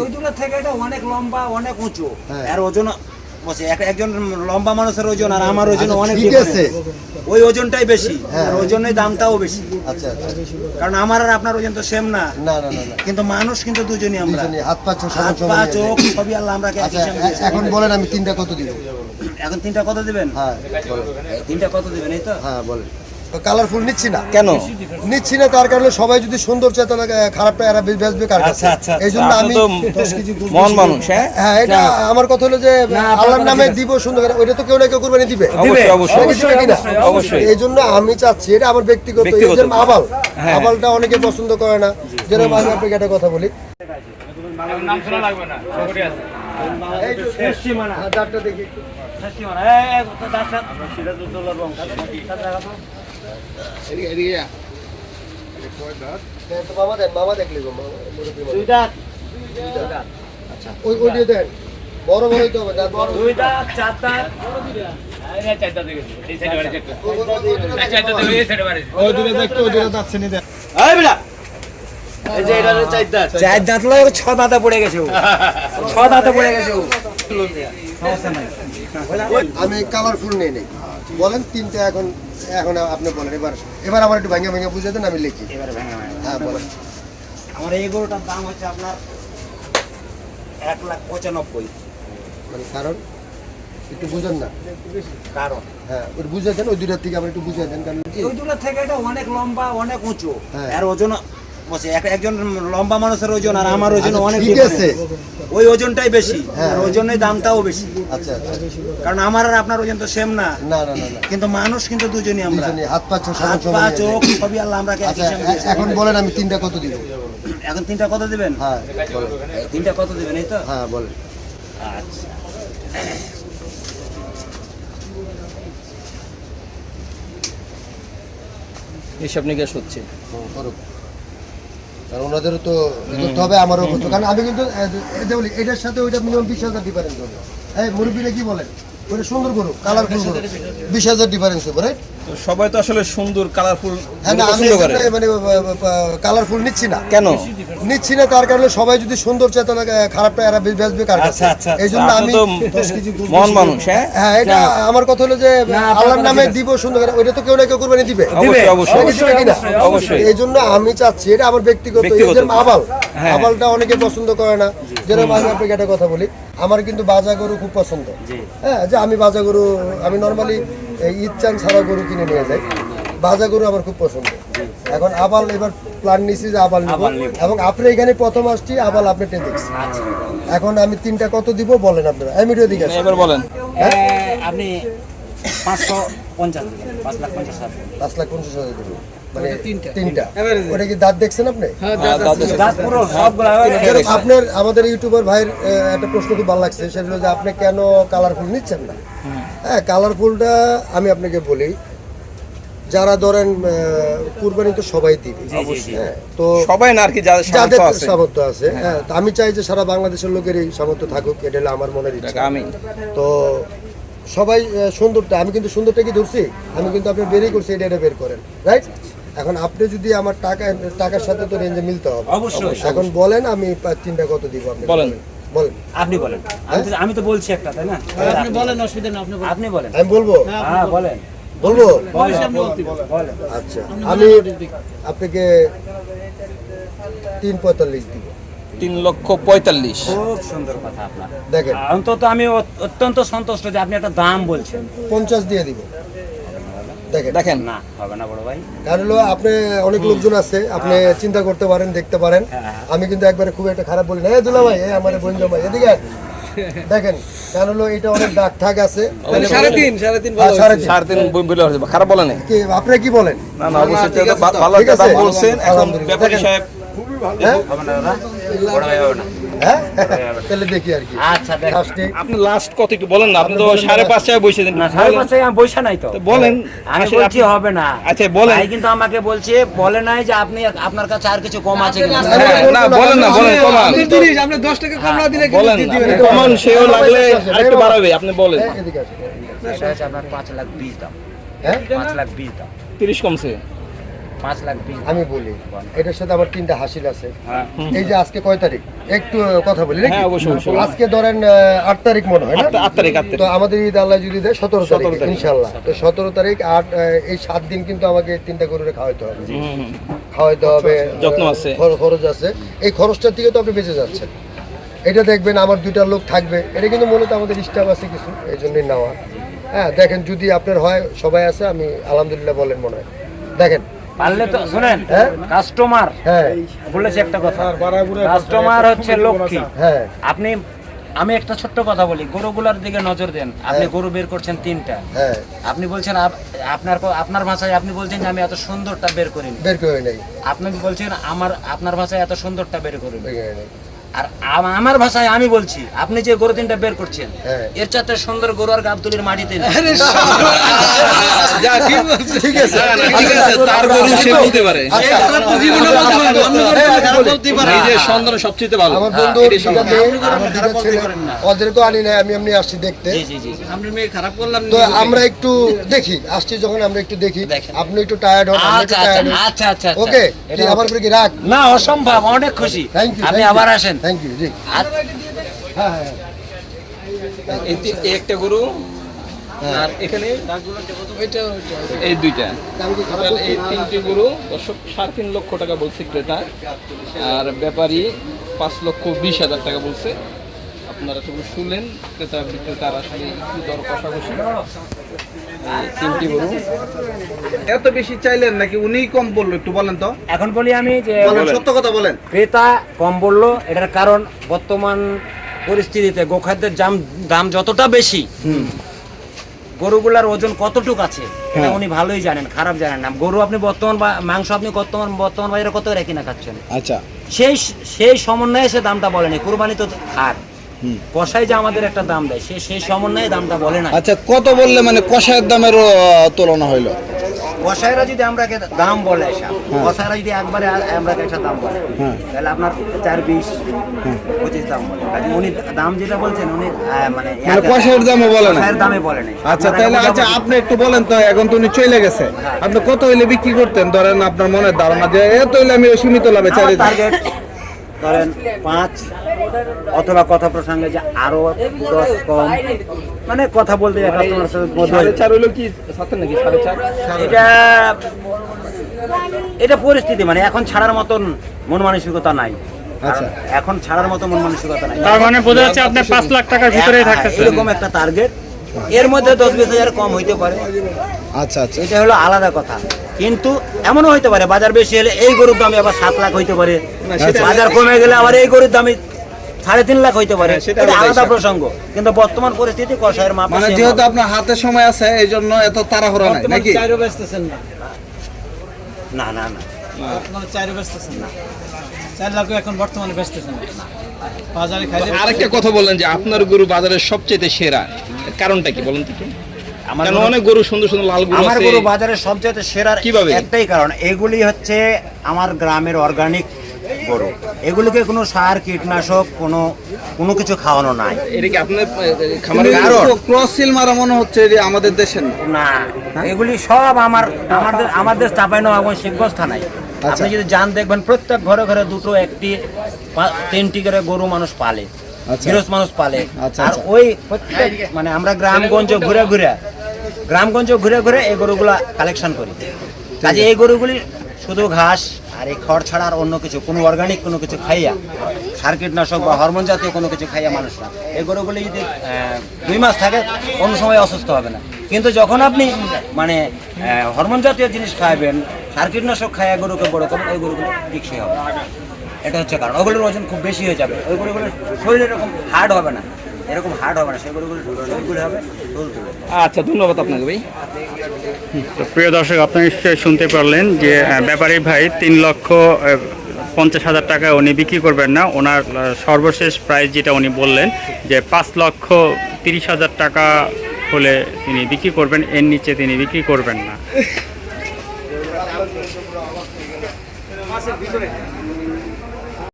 ওই দূরের থেকে এটা অনেক লম্বা অনেক উঁচু। হ্যাঁ। আর ওজন বসে একজন লম্বা মানুষের ওজন আর আমার ওজন আচ্ছা, অনেক ঠিক আছে। ওই ওজনটাই বেশি হ্যাঁ। আর ওজনের দামটাও বেশি। আচ্ছা আচ্ছা। কারণ আমার আর আপনার ওজন তো সেম না। না না না কিন্তু মানুষ কিন্তু দুজনই আমরা। হাত পা চোখ হাত পা চোখ সবই আল্লাহ আমরা আচ্ছা এখন বলেন আমি তিনটা কত দিব? এখন তিনটা কত দিবেন? হ্যাঁ। তিনটা কত দিবেন এই তো? হ্যাঁ বলেন। কালারফুল নিচ্ছি না কেন নিচ্ছি না তার কারণে সবাই যদি সুন্দর চায় তাহলে খারাপটা এরা বেচবে কার কাছে আচ্ছা, আচ্ছা, এই জন্য আমি দশ কেজি মন মানুষ হ্যাঁ হ্যাঁ এটা আমার কথা হলো যে আল্লাহর নামে দিব সুন্দর ওইটা তো কেউ না কেউ কুরবানি দিবে অবশ্যই। এই জন্য আমি চাচ্ছি এটা আমার ব্যক্তিগত এই যে আবাল হ্যাঁ। আবালটা অনেকে পছন্দ করে না যেরকম আমি আপনাকে একটা কথা বলি এই তো শেষ সীমানা। হ্যাঁ, দাঁতটা দেখি একটু। দেন তো মামা দেন মামা দেখলি গো মামা, মুরব্বি মামা। আচ্ছা। ওই ওই দিয়ে দেন বড় বড়ই তো হবে দাঁত বড়। ওই- ওই- ওই- ওই দূরে দেখতে ওই দূরে দাঁত চার দাঁত। লয় ছ দাঁতে পড়ে গেছে ছ দাঁতে পড়ে গেছে ও। সমস্যা নাই আমি কালারফুল নেই। বলেন তিনটে এখন এখন আপনি বলেন এবার এবার আমার একটু ভাঙা ভাঙা বুঝে দেন আমি লিখি। এবারে ভেঙে ভেঙে। হ্যাঁ বলেন। আমার এই গরুটার দাম হচ্ছে আপনার এক লাখ পঁচানব্বই। মানে কারণ? একটু বুঝেন না। কারণ? হ্যাঁ ওই বুঝে দেন ওই দুটার থেকে আপনি একটু বুঝে দেন কারণ ওই দুটার থেকে এটা অনেক লম্বা অনেক উঁচু। হ্যাঁ। আর ওজন বসে। এক- একজন লম্বা মানুষের ওজন আর আমার ওজন আচ্ছা, অনেক ঠিক আছে। ওই ওজনটাই বেশি। হ্যাঁ। আর ওজনের দামটাও বেশি। আচ্ছা আচ্ছা। কারণ আমার আর আপনার ওজন তো সেম না। না না না না। কিন্তু মানুষ কিন্তু দুজনই আমরা। হাত পা চোখ হাত পা চোখ সবই আল্লাহ আমরা আচ্ছা এখন বলেন আমি তিনটা কত দিব? এখন তিনটা কত দিবেন? হ্যাঁ তিনটা কত দিবেন এই তো? হ্যাঁ বলেন। আচ্ছা। হিসাব নিকাশ হচ্ছে। হুম, করুক। কারণ ওনাদেরও তো করতে হবে, আমারও করতে কারণ আমি কিন্তু এটার সাথে ওইটা মিনিমাম বিশ হাজার ডিফারেন্স হবে। হ্যাঁ মুরব্বীরা কি বলেন ওইটা সুন্দর করুক কালারফুল করুক বিশ হাজার ডিফারেন্স হবে রাইট তো সবাই তো আসলে সুন্দর কালারফুল হ্যাঁ পছন্দ করে। মানে কালারফুল নিচ্ছি না। কেন? নিচ্ছি না তার কারণে? সবাই যদি সুন্দর চায় তাহলে খারাপটা এরা বেচবে কার কাছে। আচ্ছা, আচ্ছা, এই জন্য আমি মন মানুষ হ্যাঁ? হ্যাঁ এটা আমার কথা হলো যে আল্লাহর নামে দিব সুন্দর করে। ওইটা তো কেউ না কেউ কুরবানি দিবে। অবশ্যই অবশ্যই। এই জন্য আমি চাচ্ছি এটা আমার ব্যক্তিগত এই। যে আবাল হ্যাঁ। আবালটা অনেকে পছন্দ করে না। যেরকম আমি আপনাকে একটা কথা বলি আমার কিন্তু বাজা গরু খুব পছন্দ। হ্যাঁ যে আমি বাজা গরু আমি নর্মালি ঈদ চান ছাড়া গরু কিনে নিয়ে যাই বাজা গরু আমার খুব পছন্দ। এখন আবাল এবার প্ল্যান নিছি যে আবাল নিব। এবং আপনি এখানে প্রথম আসছি আবাল আপনি টেন দেখছি। এখন আমি তিনটা কত দিব বলেন আপনারা। আমি ভিডিও দিকে। এবার বলেন। আপনি পাঁচশো পঞ্চাশ দিবেন পাঁচ লাখ পঞ্চাশ হাজার পাঁচ লাখ পঞ্চাশ হাজার দেবো মানে তিনটা। ওটা কি দাঁত দেখছেন আপনি? হ্যাঁ, দাঁত পুরো সবগুলো আপনার আমাদের ইউটিউবার ভাইয়ের একটা প্রশ্ন খুব ভালো লাগছে সেটা হলো যে আপনি কেন কালারফুল নিচ্ছেন না? হ্যাঁ কালারফুলটা আমি আপনাকে বলি যারা ধরেন কুরবানি তো সবাই দিবে। হ্যাঁ তো সবাই না আর কি যাদের সামর্থ্য আছে। হ্যাঁ। আমি চাই যে সারা বাংলাদেশের লোকের এই সামর্থ্য থাকুক এটা আমার মনের ইচ্ছা। আমি। তো সবাই সুন্দরটা আমি কিন্তু সুন্দরটা কি ধরছি? আমি কিন্তু আপনি বেরই করছি এটা এটা বের করেন রাইট এখন আপনি যদি আমার টাকা টাকার সাথে তো রেঞ্জে মিলতে হবে। অবশ্যই। এখন বলেন আমি তিনটা কত দিব আপনি? বলেন। বলেন আপনি বলেন। আমি তো আমি তো বলছি একটা তাই না? আপনি বলেন অসুবিধা না আপনি আপনি বলেন। আমি বলব? হ্যাঁ বলেন। বলব? বলেন আচ্ছা আমি আপনাকে তিন পঁয়তাল্লিশ দিব। তিন লক্ষ পঁয়তাল্লিশ। খুব সুন্দর কথা আপনার। দেখেন। অন্তত আমি অত্যন্ত সন্তুষ্ট যে আপনি একটা দাম বলছেন। পঞ্চাশ দিয়ে দিব। দেখেন দেখেন। না হবে না বড় ভাই। কারণ হলো আপনি অনেক লোকজন আছে আপনি চিন্তা করতে পারেন দেখতে পারেন। হ্যাঁ। আমি কিন্তু একবারে খুব একটা খারাপ বলি না। এই দুলা ভাই এই আমার বোন জামাই এদিকে দেখেন কারণ হলো এটা অনেক দাগ ঠাক আছে। সাড়ে তিন সাড়ে তিন হ্যাঁ, সাড়ে তিন। বলে খারাপ বলে নাই। কি আপনি কি বলেন? না না অবশ্যই? ভালো একটা বলছেন। এখন ব্যাপারী সাহেব হ্যাঁ? হবে না দাদা। বড় ভাই হবে না। হ্যাঁ? তাহলে দেখি আর কি। আচ্ছা আপনি লাস্ট কত একটু বলেন না আপনি তো সাড়ে পাঁচটায় বসে দিন সাড়ে পাঁচে আমি বৈশা নাই তো। বলেন। আমি বলছি হবে না। আচ্ছা, বলেন। ভাই কিন্তু আমাকে বলছে বলে নাই যে আপনি আপনার কাছে আর কিছু কম আছে কিনা। হ্যাঁ, না বলেন না বলেন কমান। আপনি দশ টাকা কম না দিলে বলেন আপনি কমান সেও লাগলে আরেকটু বাড়াবে আপনি বলেন। হ্যাঁ, এদিকে আসেন। আপনার পাঁচ লাখ বিশ দাম হ্যাঁ? পাঁচ লাখ বিশ দাম তিরিশ কমছে। পাঁচ লাখ আমি বলি এটার সাথে আমার তিনটা হাসিল আছে। হ্যাঁ। এই যে আজকে কয় তারিখ? একটু কথা বলি হ্যাঁ। আজকে ধরেন আট তারিখ মনে হয় না? আট- আট তারিখ, তো আমাদের ঈদ আল্লাহ যদি দেয় সতেরো তারিখ ইনশাল্লাহ তো সতেরো তারিখ আট এই সাত দিন কিন্তু আমাকে তিনটা গরুরে খাওয়াইতে হবে। খাওয়াইতে হবে খরচ আছে। এই খরচটার থেকে তো আপনি বেঁচে যাচ্ছেন। এটা দেখবেন আমার দুইটা লোক থাকবে। এটা কিন্তু মূলত আমাদের স্টাফ আছে কিছু এই জন্যই নেওয়া। হ্যাঁ দেখেন যদি আপনার হয় সবাই আছে আমি আলহামদুলিল্লাহ বলেন মনে হয়। দেখেন পারলে তো শুনেন হ্যাঁ? কাস্টমার হ্যাঁ। বলেছে একটা কথা। কাস্টমার হচ্ছে লক্ষ্মী। হ্যাঁ। আপনি আমি একটা ছোট্ট কথা বলি গরুগুলোর দিকে নজর দেন আপনি গরু বের করছেন তিনটা। হ্যাঁ। আপনি বলছেন আপনার আপনার ভাষায় আপনি বলছেন যে আমি এত সুন্দরটা বের করিনি। বের করি নাই আপনি বলছেন আমার আপনার ভাষায় এত সুন্দরটা বের করিনি। আর আমার ভাষায় আমি বলছি আপনি যে গরু তিনটা বের করছেন হ্যাঁ। এর চাতে সুন্দর গরু আর গাবতলির মাটিতে? ঠিক আছে তার গরু সে বলতে পারে। আচ্ছা, সবচেয়ে ভালো। আমার বন্ধু আনি আমি এমনি আসছি দেখতে। খারাপ করলাম তো একটু দেখি আসছি যখন আমরা একটু দেখি। আপনি একটু টায়ার্ড হন আচ্ছা আচ্ছা আচ্ছা আচ্ছা আচ্ছা। ওকে আমার করে কি রাখ না অসম্ভব অনেক খুশি। থ্যাংক ইউ আপনি আবার আসেন। থ্যাংক ইউ জি। আর হ্যাঁ হ্যাঁ এই একটা গরু আর এখানে এই দুইটা। এই তিনটি গরু দর্শক সাড়ে তিন লক্ষ টাকা বলছে ক্রেতা। আর ব্যাপারী পাঁচ লক্ষ বিশ হাজার টাকা বলছে। আপনারা সবাই শুনলেন ক্রেতা বিক্রেতার আসলে একটু দর কষাকষি। এই তিনটি গরু এত বেশি চাইলেন নাকি উনি কম বলল একটু বলেন তো? এখন বলি আমি যে বলেন, সত্য কথা বলেন। ক্রেতা কম বলল এটার কারণ বর্তমান পরিস্থিতিতে গোখাদ্যের দাম দাম যতটা বেশি গরুগুলার ওজন কতটুক আছে এটা উনি ভালোই জানেন খারাপ জানেন না। গরু আপনি বর্তমান বা- মাংস আপনি বর্তমান বর্তমান বাজারে কত রেখে না খাচ্ছেন? আচ্ছা। সেই সেই সমন্বয়ে সে দামটা বলেনি কুরবানি তো হার। কষাই যে আমাদের একটা দাম দেয় সে সেই সমন্বয়ে দামটা বলে না। আচ্ছা কত বললে মানে কষায়ের দামেরও তুলনা হইল? কষাইরা যদি আমরা দাম বলে কষাইরা যদি একবারে আমরা একটা দাম বলে হ্যাঁ। তাহলে আপনার চার বিশ পঁচিশ দাম বলে। উনি দাম যেটা বলছেন উনি মানে মানে কষায়ের দামও বলে না? কষাইয়ের দামে বলে নাই আচ্ছা তাহলে আচ্ছা আপনি একটু বলেন তো এখন তো উনি চলে গেছে। আপনি কত হইলে বিক্রি করতেন? ধরেন আপনার মনের ধারণা যে এত হইলে আমি সীমিত লাভে চারি টার্গেট ধরেন পাঁচ অথবা কথা প্রসঙ্গে যে আরও দশ কম মানে কথা বলতে যায় কাস্টমার চার কি? সাথে নাকি? সাড়ে চার? এটা এটা পরিস্থিতি মানে এখন ছাড়ার মতন মন মানসিকতা নাই। আচ্ছা। এখন ছাড়ার মতো মন মানসিকতা নাই। তার মানে বোঝা যাচ্ছে আপনি পাঁচ লাখ টাকার ভিতরেই হ্যাঁ, থাকতেছেন। এরকম একটা টার্গেট এর মধ্যে দশ বিশ হাজার কম হইতে পারে। আচ্ছা আচ্ছা। এটা হলো আলাদা কথা। কিন্তু এমনও হইতে পারে বাজার বেশি হলে এই গরুর দামে আবার সাত লাখ হইতে পারে। বাজার কমে গেলে আবার এই গরুর দামে সাড়ে তিন লাখ হইতে পারে। সেটা এটা আলাদা প্রসঙ্গ। কিন্তু বর্তমান পরিস্থিতি কষায়ের মাপ মানে যেহেতু আপনার হাতে সময় আছে এই জন্য এত তাড়াহুড়া নাই নাকি? না। না না না। বর্তমানে চাইরও বেচতেছেন না। চার লাখ এখন বর্তমানে বেচতেছেন না। বাজারে আরেকটা কথা বললেন যে আপনার গরু বাজারের সবচেয়ে সেরা কারণটা কি বলেন তো আমার অনেক গরু সুন্দর সুন্দর লাল গরু আমার আছে। গরু বাজারে সবচেয়ে কীভাবে? একটাই কারণ এগুলি হচ্ছে আমার গ্রামের অর্গানিক গরু। এগুলিকে কোনো সার কীটনাশক কোনো কোনো কিছু খাওয়ানো নাই। এটা কি আপনার খামারে ক্রস সিল মারা মনে হচ্ছে যে আমাদের দেশের না। না। এগুলি সব আমার আমাদের আমাদের চাপাইনো এবং শিবগঞ্জ থানায়। আপনি যদি যান দেখবেন প্রত্যেক ঘরে ঘরে দুটো একটি তিনটি করে গরু মানুষ পালে। আচ্ছা। গৃহস্থ মানুষ পালে। আচ্ছা, আর আচ্ছা। ওই প্রত্যেক মানে আমরা গ্রামগঞ্জ ঘুরে ঘুরে গ্রামগঞ্জ ঘুরে ঘুরে এই গরুগুলা কালেকশন করি। কাজে এই গরুগুলি শুধু ঘাস আর এই খড় ছাড়া আর অন্য কিছু, কোনো অর্গানিক কোনো কিছু খাইয়া, সার কীটনাশক বা হরমোন জাতীয় কোনো কিছু খাইয়া মানুষ না। এই গরুগুলি যদি দুই মাস থাকে, কোনো সময় অসুস্থ হবে না। কিন্তু যখন আপনি মানে হরমোন জাতীয় জিনিস খাইবেন, সার কীটনাশক খাইয়া গরুকে বড় করবেন ওই গরুগুলো টিকসই হবে। এটা হচ্ছে কারণ। ওগুলোর ওজন খুব বেশি হয়ে যাবে। ওই গরুগুলো শরীর এরকম হার্ড হবে না। এরকম হার্ড হবে না সেই গরুগুলো হবে আচ্ছা ধন্যবাদ আপনাকে ভাই। প্রিয় দর্শক আপনি নিশ্চয়ই শুনতে পারলেন যে ব্যাপারী ভাই তিন লক্ষ পঞ্চাশ হাজার টাকা উনি বিক্রি করবেন না। ওনার সর্বশেষ প্রাইস যেটা উনি বললেন যে পাঁচ লক্ষ তিরিশ হাজার টাকা হলে তিনি বিক্রি করবেন এর নিচে তিনি বিক্রি করবেন না।